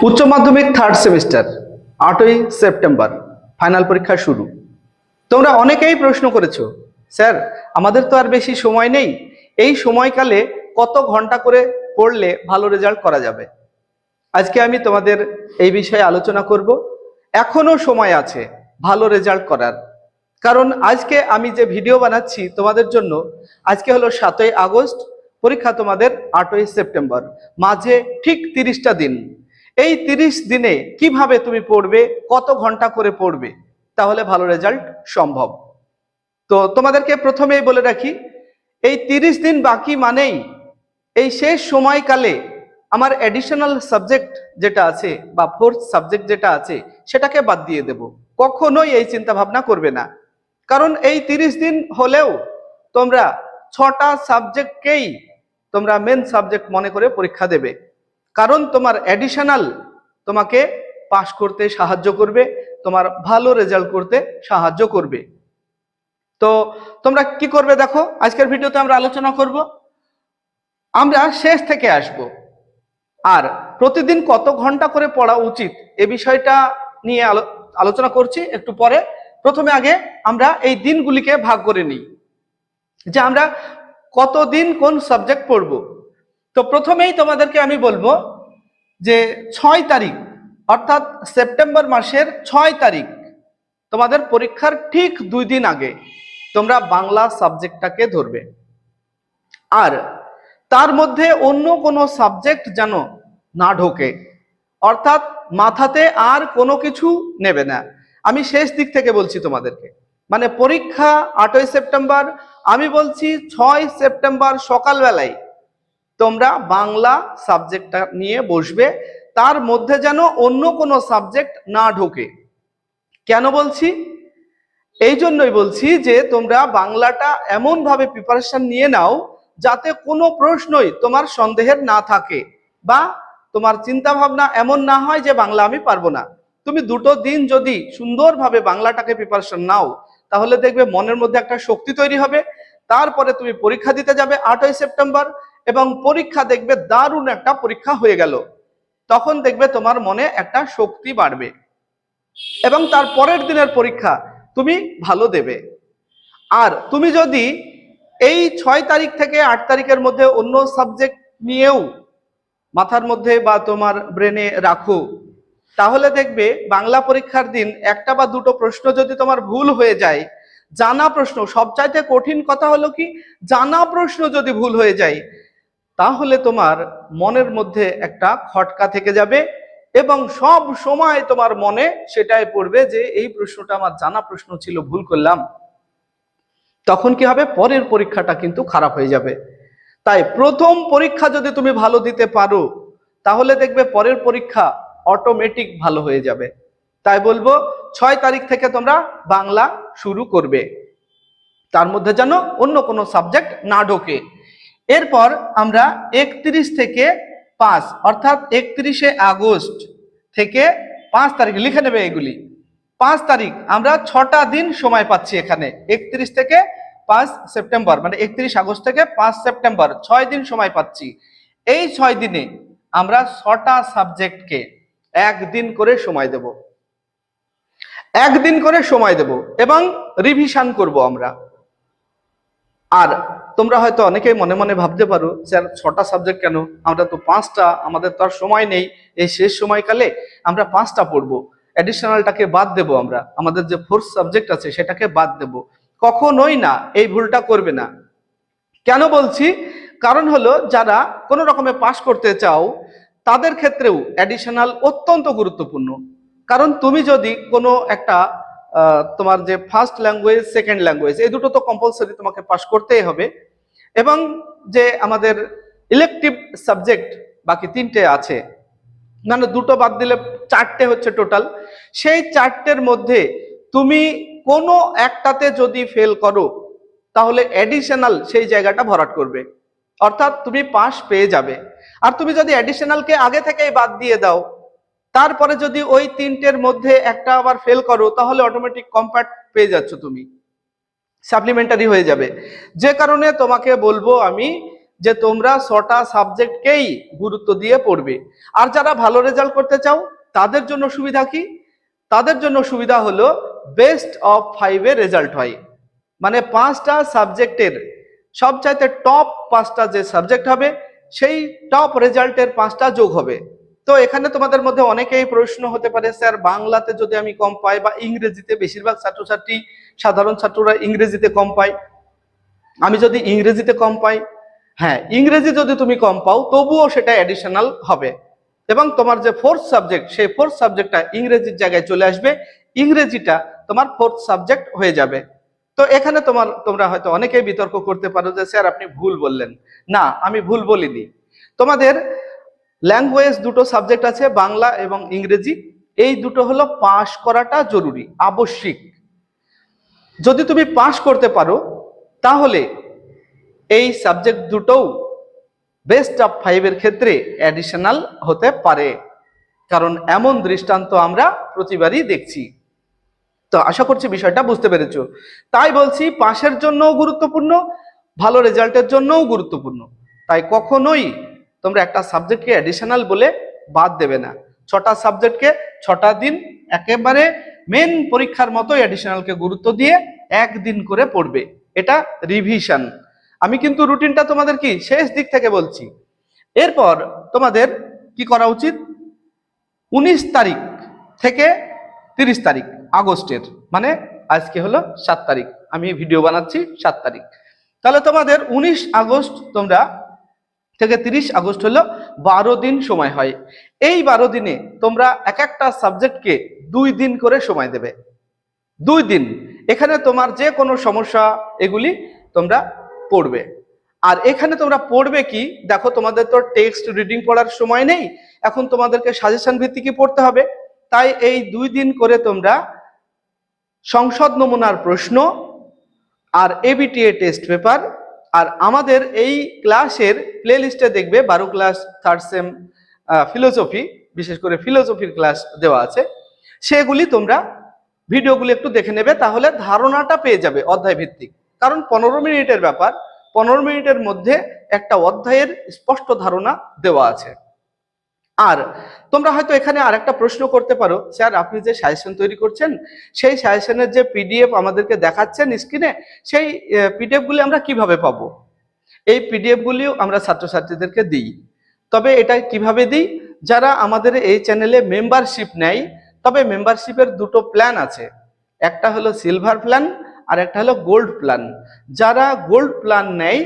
উচ্চ মাধ্যমিক third semester আটই সেপ্টেম্বর ফাইনাল পরীক্ষা শুরু। তোমরা অনেকেই প্রশ্ন করেছ, স্যার, আমাদের তো আর বেশি সময় নেই। এই সময়কালে কত ঘণ্টা করে পড়লে ভালো রেজাল্ট করা যাবে? আজকে আমি তোমাদের এই বিষয়ে আলোচনা করব। এখনও সময় আছে ভালো রেজাল্ট করার। কারণ আজকে আমি যে ভিডিও বানাচ্ছি তোমাদের জন্য, আজকে হলো সাতই আগস্ট, পরীক্ষা তোমাদের আটই সেপ্টেম্বর, মাঝে ঠিক তিরিশটা দিন। এই তিরিশ দিনে কীভাবে তুমি পড়বে, কত ঘণ্টা করে পড়বে, তাহলে ভালো রেজাল্ট সম্ভব। তো তোমাদেরকে প্রথমেই বলে রাখি, এই তিরিশ দিন বাকি মানেই এই শেষ সময়কালে আমার অ্যাডিশনাল সাবজেক্ট যেটা আছে বা ফোর্থ সাবজেক্ট যেটা আছে, সেটাকে বাদ দিয়ে দেব। কখনোই এই চিন্তা ভাবনা করবে না। কারণ এই তিরিশ দিন হলেও তোমরা ছটা সাবজেক্টকেই তোমরা মেন সাবজেক্ট মনে করে পরীক্ষা দেবে। কারণ তোমার অ্যাডিশনাল তোমাকে পাশ করতে সাহায্য করবে, তোমার ভালো রেজাল্ট করতে সাহায্য করবে। তো তোমরা কি করবে দেখো, আজকের ভিডিওতে আমরা আলোচনা করব। আমরা শেষ থেকে আসব। আর প্রতিদিন কত ঘণ্টা করে পড়া উচিত এ বিষয়টা নিয়ে আলো- আলোচনা করছি একটু পরে। প্রথমে আগে আমরা এই দিনগুলিকে ভাগ করে নিই। যে আমরা কতদিন কোন সাবজেক্ট পড়ব। তো প্রথমেই তোমাদেরকে আমি বলব যে ছয় তারিখ, অর্থাৎ সেপ্টেম্বর মাসের ছয় তারিখ, তোমাদের পরীক্ষার ঠিক দুই দিন আগে তোমরা বাংলা সাবজেক্টটাকে ধরবে। আর তার মধ্যে অন্য কোনো সাবজেক্ট যেন না ঢোকে, অর্থাৎ মাথাতে আর কোনো কিছু নেবে না। আমি শেষ দিক থেকে বলছি তোমাদেরকে মানে পরীক্ষা আটই সেপ্টেম্বর, আমি বলছি ছয় সেপ্টেম্বর সকালবেলায় তোমরা বাংলা সাবজেক্টটা নিয়ে বসবে, তার মধ্যে যেন অন্য কোনো সাবজেক্ট না ঢোকে। কেন বলছি? এই জন্যই বলছি যে তোমরা বাংলাটা এমন ভাবে প্রিপারেশন নিয়ে নাও যাতে কোনো প্রশ্নই তোমার সন্দেহের না থাকে বা তোমার চিন্তা ভাবনা এমন না হয় যে বাংলা আমি পারব না। তুমি দুটো দিন যদি সুন্দরভাবে বাংলাটাকে প্রিপারেশন নাও, তাহলে দেখবে মনের মধ্যে একটা শক্তি তৈরি হবে। তারপরে তুমি পরীক্ষা দিতে যাবে আটই সেপ্টেম্বর এবং পরীক্ষা দেখবে দারুণ একটা পরীক্ষা হয়ে গেল। তখন দেখবে তোমার মনে একটা শক্তি বাড়বে। এবং তার পরের দিনের পরীক্ষা তুমি ভালো দেবে। আর তুমি যদি এই ছয় তারিখ থেকে আট তারিখের মধ্যে অন্য সাবজেক্ট নিয়েও মাথার মধ্যে বা তোমার ব্রেনে রাখো, তাহলে দেখবে বাংলা পরীক্ষার দিন একটা বা দুটো প্রশ্ন যদি তোমার ভুল হয়ে যায়, জানা প্রশ্ন, সবচাইতে কঠিন কথা হলো কি, জানা প্রশ্ন যদি ভুল হয়ে যায় তাহলে তোমার মনের মধ্যে একটা খটকা থেকে যাবে এবং সব সময় তোমার মনে সেটাই পড়বে যে এই প্রশ্নটা আমার জানা প্রশ্ন ছিল, ভুল করলাম। তখন কি হবে? পরের পরীক্ষাটা কিন্তু খারাপ হয়ে যাবে। তাই প্রথম পরীক্ষা যদি তুমি ভালো দিতে পারো, তাহলে দেখবে পরের পরীক্ষা অটোমেটিক ভালো হয়ে যাবে। তাই বলব, ছয় তারিখ থেকে তোমরা বাংলা শুরু করবে। তার মধ্যে যেন অন্য কোনো সাবজেক্ট না ঢোকে। এরপর আমরা একত্রিশ থেকে পাঁচ, অর্থাৎ একত্রিশে আগস্ট থেকে পাঁচ তারিখ, লিখে নেবে এগুলি। পাঁচ তারিখ, আমরা ছটা দিন সময় পাচ্ছি এখানে, একত্রিশ থেকে পাঁচ সেপ্টেম্বর মানে একত্রিশ আগস্ট থেকে পাঁচ সেপ্টেম্বর, ছয় দিন সময় পাচ্ছি। এই ছয় দিনে আমরা ছটা সাবজেক্টকে একদিন করে সময় দেব। একদিন করে সময় দেব এবং রিভিশন করব আমরা। আর তোমরা হয়তো অনেকেই মনে মনে ভাবতে পারো, স্যার, ছটা সাবজেক্ট কেন? আমরা তো পাঁচটা, আমাদের তো আর সময় নেই। এই শেষ সময়কালে আমরা পাঁচটা পড়ব। অ্যাডিশনালটাকে বাদ দেব আমরা। আমাদের যে ফোর্থ সাবজেক্ট আছে, সেটাকে বাদ দেব। কখনোই না, এই ভুলটা করবে না। কেন বলছি? কারণ হলো, যারা কোনো রকমে পাশ করতে চাও, তাদের ক্ষেত্রেও অ্যাডিশনাল অত্যন্ত গুরুত্বপূর্ণ। কারণ তুমি যদি কোনো একটা তোমার যে ফার্স্ট ল্যাঙ্গুয়েজ সেকেন্ড ল্যাঙ্গুয়েজ এই দুটো তো কম্পালসারি তোমাকে পাশ করতেই হবে। এবং যে আমাদের ইলেকটিভ সাবজেক্ট বাকি তিনটে আছে মানে দুটো বাদ দিলে চারটে হচ্ছে টোটাল সেই চারটের মধ্যে তুমি কোনো একটাতে যদি ফেল করো, তাহলে অ্যাডিশনাল সেই জায়গাটা ভরাট করবে। অর্থাৎ তুমি পাস পেয়ে যাবে। আর তুমি যদি অ্যাডিশনালকে আগে থেকেই বাদ দিয়ে দাও তারপরে যদি ওই তিনটের মধ্যে একটা আবার ফেল করো, তাহলে অটোমেটিক কম্প্যাক্ট পেয়ে যাচ্ছ তুমি। সাপ্লিমেন্টারি হয়ে যাবে। যে কারণে তোমাকে বলব আমি যে তোমরা ছটা সাবজেক্টকেই গুরুত্ব দিয়ে পড়বে। আর যারা ভালো রেজাল্ট করতে চাও, তাদের জন্য সুবিধা কি? তাদের জন্য সুবিধা হলো বেস্ট অফ ফাইভে রেজাল্ট হয়। মানে পাঁচটা সাবজেক্টের সবচাইতে টপ পাঁচটা যে সাবজেক্ট হবে, সেই টপ রেজাল্টের পাঁচটা যোগ হবে। তো এখানে তোমাদের মধ্যে অনেকেই প্রশ্ন হতে পারে, স্যার, বাংলাতে যদি আমি কম পাই বা ইংরেজিতে, বেশিরভাগ ছাত্রছাত্রী, সাধারণ ছাত্ররা ইংরেজিতে কম পায়। আমি যদি ইংরেজিতে কম পাই হ্যাঁ ইংরেজি যদি তুমি কম পাও, তবুও সেটা অ্যাডিশনাল হবে। এবং তোমার যে ফোর্থ সাবজেক্ট সেই ফোর্থ সাবজেক্টটা ইংরেজির জায়গায় চলে আসবে, ইংরেজিটা তোমার ফোর্থ সাবজেক্ট হয়ে যাবে। তো এখানে তোমার, তোমরা হয়তো অনেকেই বিতর্ক করতে পারো যে, স্যার, আপনি ভুল বললেন। না, আমি ভুল বলিনি। তোমাদের ল্যাঙ্গুয়েজ দুটো সাবজেক্ট আছে, বাংলা এবং ইংরেজি। এই দুটো হলো পাশ করাটা জরুরি, আবশ্যিক। যদি তুমি পাশ করতে পারো, তাহলে এই সাবজেক্ট দুটোও বেস্ট অফ ফাইভের ক্ষেত্রে অ্যাডিশনাল হতে পারে। কারণ এমন দৃষ্টান্ত আমরা প্রতিবারই দেখছি। তো আশা করছি বিষয়টা বুঝতে পেরেছ। তাই বলছি পাশের জন্যও গুরুত্বপূর্ণ, ভালো রেজাল্টের জন্যও গুরুত্বপূর্ণ। তাই কখনোই তোমরা একটা সাবজেক্টকে অ্যাডিশনাল বলে বাদ দেবে না। ছটা সাবজেক্টকে ছটা দিন একেবারে মেন পরীক্ষার মতো অ্যাডিশনালকে গুরুত্ব দিয়ে একদিন করে পড়বে। এটা রিভিশন আমি কিন্তু রুটিনটা তোমাদের কি শেষ দিক থেকে বলছি। এরপর তোমাদের কি করা উচিত? উনিশ তারিখ থেকে তিরিশ তারিখ, আগস্টের মানে আজকে হলো সাত তারিখ। আমি ভিডিও বানাচ্ছি সাত তারিখ। তাহলে তোমাদের উনিশ আগস্ট তোমরা থেকে তিরিশ আগস্ট হলো বারো দিন সময় হয়। এই বারো দিনে তোমরা এক একটা সাবজেক্টকে দুই দিন করে সময় দেবে। দুই দিন। এখানে তোমার যে কোনো সমস্যা এগুলি তোমরা পড়বে। আর এখানে তোমরা পড়বে কি? দেখো, তোমাদের তো টেক্সট রিডিং পড়ার সময় নেই। এখন তোমাদেরকে সাজেশন ভিত্তিকই পড়তে হবে। তাই এই দুই দিন করে তোমরা সংসদ নমুনার প্রশ্ন আর এবিটিএ টেস্ট পেপার আর আমাদের এই ক্লাসের প্লে লিস্টে দেখবে বারো ক্লাস থার্ড সেম ফিলোসফি বিশেষ করে ফিলোসফির ক্লাস দেওয়া আছে। সেগুলি তোমরা ভিডিওগুলি একটু দেখে নেবে, তাহলে ধারণাটা পেয়ে যাবে অধ্যায় ভিত্তিক কারণ পনেরো মিনিটের ব্যাপার, পনেরো মিনিটের মধ্যে একটা অধ্যায়ের স্পষ্ট ধারণা দেওয়া আছে। আর তোমরা হয়তো এখানে আরেকটা প্রশ্ন করতে পারো, স্যার আপনি যে সাজেশন তৈরি করছেন, সেই সাজেশনের যে পিডিএফ আমাদেরকে দেখাচ্ছেন স্ক্রিনে সেই পিডিএফ গুলি আমরা কীভাবে পাবো? এই পিডিএফ গুলিও আমরা ছাত্রছাত্রীদেরকে দিই। তবে এটা কীভাবে দিই? যারা আমাদের এই চ্যানেলে মেম্বারশিপ নেয়, তবে মেম্বারশিপের দুটো প্ল্যান আছে। একটা হলো সিলভার প্ল্যান আর একটা হলো গোল্ড প্ল্যান যারা গোল্ড প্ল্যান নেয়,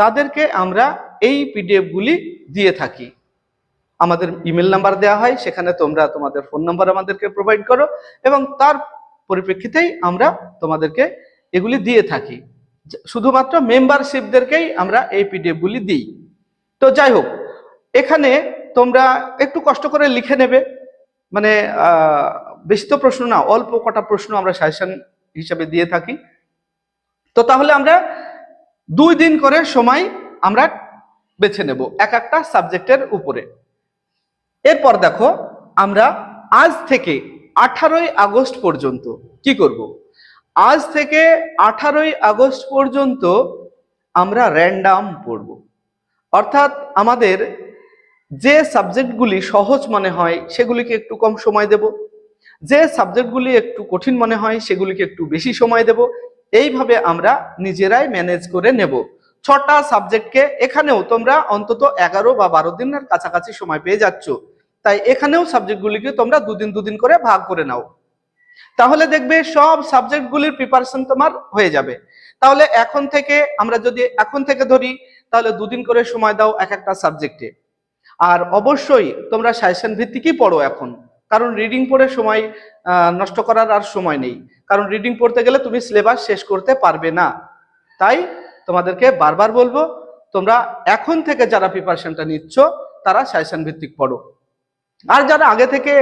তাদেরকে আমরা এই পিডিএফ গুলি দিয়ে থাকি। আমাদের ইমেল নাম্বার দেওয়া হয়, সেখানে তোমরা তোমাদের ফোন নাম্বার আমাদেরকে প্রোভাইড করো এবং তার পরিপ্রেক্ষিতেই আমরা তোমাদেরকে এগুলি দিয়ে থাকি। শুধুমাত্র মেম্বারশিপদেরকেই আমরা এই পিডিএফ গুলি দিই। তো যাই হোক, এখানে তোমরা একটু কষ্ট করে লিখে নেবে। মানে বেশি তো প্রশ্ন না, অল্প কটা প্রশ্ন আমরা সাজেশন হিসাবে দিয়ে থাকি। তো তাহলে আমরা দুই দিন করে সময় আমরা বেছে নেব এক একটা সাবজেক্টের উপরে। এরপর দেখো, আমরা আজ থেকে আঠারোই আগস্ট পর্যন্ত কি করব? আজ থেকে আঠারোই আগস্ট পর্যন্ত আমরা র্যান্ডাম পড়ব। অর্থাৎ আমাদের যে সাবজেক্টগুলি সহজ মনে হয়, সেগুলিকে একটু কম সময় দেব। যে সাবজেক্টগুলি একটু কঠিন মনে হয়, সেগুলিকে একটু বেশি সময় দেব। এইভাবে আমরা নিজেরাই ম্যানেজ করে নেব। ছটা সাবজেক্টকে এখানেও তোমরা অন্তত এগারো বা বারো দিনের কাছাকাছি সময় পেয়ে যাচ্ছ। তাই এখানেও সাবজেক্টগুলিকে তোমরা দুদিন দুদিন করে ভাগ করে নাও। তাহলে দেখবে সব সাবজেক্টগুলির প্রিপারেশন তোমার হয়ে যাবে। তাহলে এখন থেকে আমরা যদি এখন থেকে ধরি, তাহলে দুদিন করে সময় দাও এক একটা সাবজেক্টে আর অবশ্যই তোমরা সাজেশন ভিত্তিকই পড়ো এখন। কারণ রিডিং পড়ে সময় নষ্ট করার আর সময় নেই। কারণ রিডিং পড়তে গেলে তুমি সিলেবাস শেষ করতে পারবে না। তাই তোমাদেরকে বারবার বলব, তোমরা এখন থেকে যারা প্রিপারেশনটা নিচ্ছ, তারা সাজেশন ভিত্তিক পড়ো। আর যারা আগে থেকে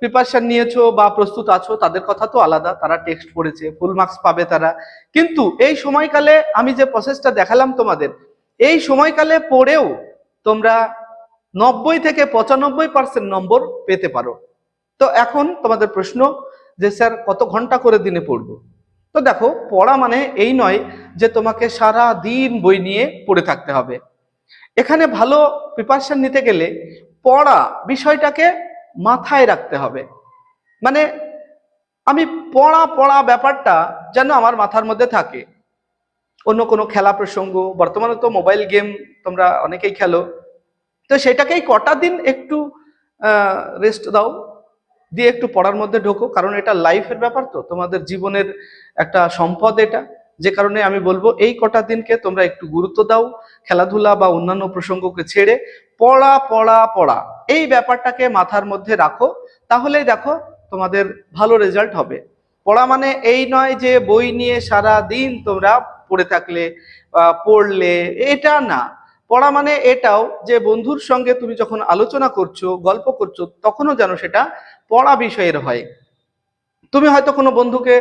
প্রিপারেশন নিয়েছো বা প্রস্তুত আছো, তাদের কথা তো আলাদা। তারা টেক্সট পড়েছে ফুল মার্কস পাবে তারা। কিন্তু এই সময়কালে আমি যে প্রসেসটা দেখালাম তোমাদের, এই সময়কালে পড়েও তোমরা নব্বই থেকে পঁচানব্বই পার্সেন্ট নম্বর পেতে পারো। তো এখন তোমাদের প্রশ্ন যে, স্যার, কত ঘণ্টা করে দিনে পড়ব? তো দেখো, পড়া মানে এই নয় যে, তোমাকে সারা দিন বই নিয়ে পড়ে থাকতে হবে। এখানে ভালো প্রিপারেশন নিতে গেলে পড়া বিষয়টাকে মাথায় রাখতে হবে। মানে আমি পড়া পড়া ব্যাপারটা যেন আমার মাথার মধ্যে থাকে। অন্য কোনো খেলা প্রসঙ্গ, বর্তমানে তো মোবাইল গেম তোমরা অনেকেই খেলো। তো সেটাকেই কটা দিন একটু রেস্ট দাও। দিয়ে একটু পড়ার মধ্যে ঢোকো, কারণ এটা লাইফের ব্যাপার তো। তোমাদের জীবনের একটা সম্পদ এটা। যে কারণে আমি বলব, এই কটা দিনকে তোমরা একটু গুরুত্ব দাও, খেলাধুলা বা অন্যান্য প্রসঙ্গকে ছেড়ে পড়া পড়া পড়া, এই ব্যাপারটাকে মাথার মধ্যে রাখো, তাহলেই দেখো তোমাদের ভালো রেজাল্ট হবে। পড়া মানে এই নয় যে বই নিয়ে সারা দিন তোমরা পড়ে থাকলে পড়লে, এটা না। পড়া মানে এটাও যে বন্ধুর সঙ্গে তুমি যখন আলোচনা করছ, গল্প করছ, তখনও যেন সেটা পড়া বিষয়ের হয়। তুমি হয়তো কোনো বন্ধুকে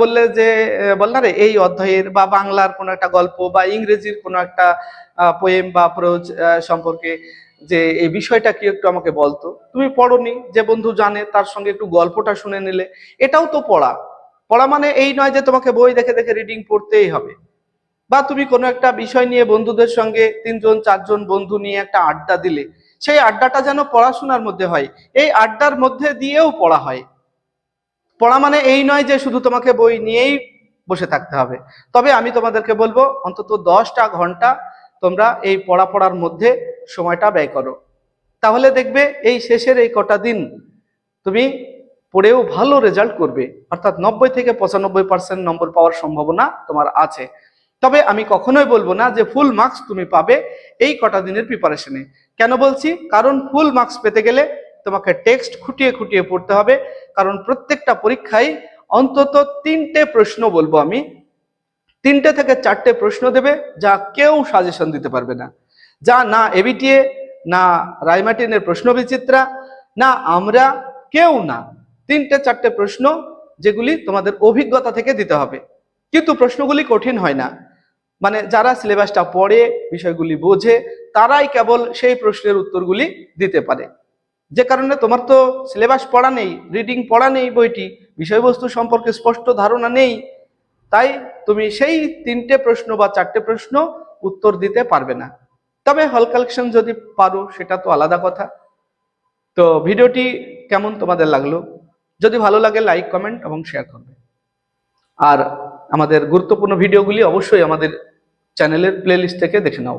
বললে যে আহ, বল না রে এই অধ্যায়ের বা বাংলার কোনো একটা গল্প বা ইংরেজির কোনো একটা পোয়েম বা প্রোজ সম্পর্কে যে এই বিষয়টা কি একটু আমাকে বলতো? তুমি পড়নি যে বন্ধু জানে তার সঙ্গে একটু গল্পটা শুনে নিলে। এটাও তো পড়া। পড়া মানে এই নয় যে তোমাকে বই দেখে দেখে রিডিং পড়তেই হবে। বা তুমি কোনো একটা বিষয় নিয়ে বন্ধুদের সঙ্গে তিনজন চারজন বন্ধু নিয়ে একটা আড্ডা দিলে। সেই আড্ডাটা যেন পড়াশোনার মধ্যে হয় এই আড্ডার মধ্যে দিয়েও পড়া হয়। পড়া মানে এই নয় যে শুধু তোমাকে বই নিয়েই বসে থাকতে হবে। তবে আমি তোমাদেরকে বলব, অন্তত দশটা ঘণ্টা তোমরা এই পড়া পড়ার মধ্যে সময়টা ব্যয় করো। তাহলে দেখবে এই শেষের এই কটা দিন তুমি পড়েও ভালো রেজাল্ট করবে। অর্থাৎ নব্বই থেকে পঁচানব্বই পার্সেন্ট নম্বর পাওয়ার সম্ভাবনা তোমার আছে। তবে আমি কখনোই বলব না যে ফুল মার্কস তুমি পাবে এই কটা দিনের প্রিপারেশনে কেন বলছি? কারণ ফুল মার্কস পেতে গেলে তোমাকে টেক্সট খুঁটিয়ে খুঁটিয়ে পড়তে হবে। কারণ প্রত্যেকটা পরীক্ষায় অন্তত তিনটে প্রশ্ন বলব আমি। তিনটে থেকে চারটে প্রশ্ন দেবে, যা কেউ সাজেশন দিতে পারবে না। যা না এবিটিএ, না রায়মার্টিনের প্রশ্ন বিচিত্রা, না আমরা, কেউ না। তিনটে চারটে প্রশ্ন যেগুলি তোমাদের অভিজ্ঞতা থেকে দিতে হবে। কিন্তু প্রশ্নগুলি কঠিন হয় না। মানে যারা সিলেবাসটা পড়ে, বিষয়গুলি বোঝে, তারাই কেবল সেই প্রশ্নের উত্তরগুলি দিতে পারে। যে কারণে তোমার তো সিলেবাস পড়া নেই রিডিং পড়া নেই বইটি, বিষয়বস্তু সম্পর্কে স্পষ্ট ধারণা নেই, তাই তুমি সেই তিনটে প্রশ্ন বা চারটে প্রশ্ন উত্তর দিতে পারবে না। তবে হল কালেকশন যদি পারো, সেটা তো আলাদা কথা। তো ভিডিওটি কেমন তোমাদের লাগল? যদি ভালো লাগে লাইক কমেন্ট এবং শেয়ার করবে। আর আমাদের গুরুত্বপূর্ণ ভিডিওগুলি অবশ্যই আমাদের চ্যানেলের প্লেলিস্ট থেকে দেখে নাও।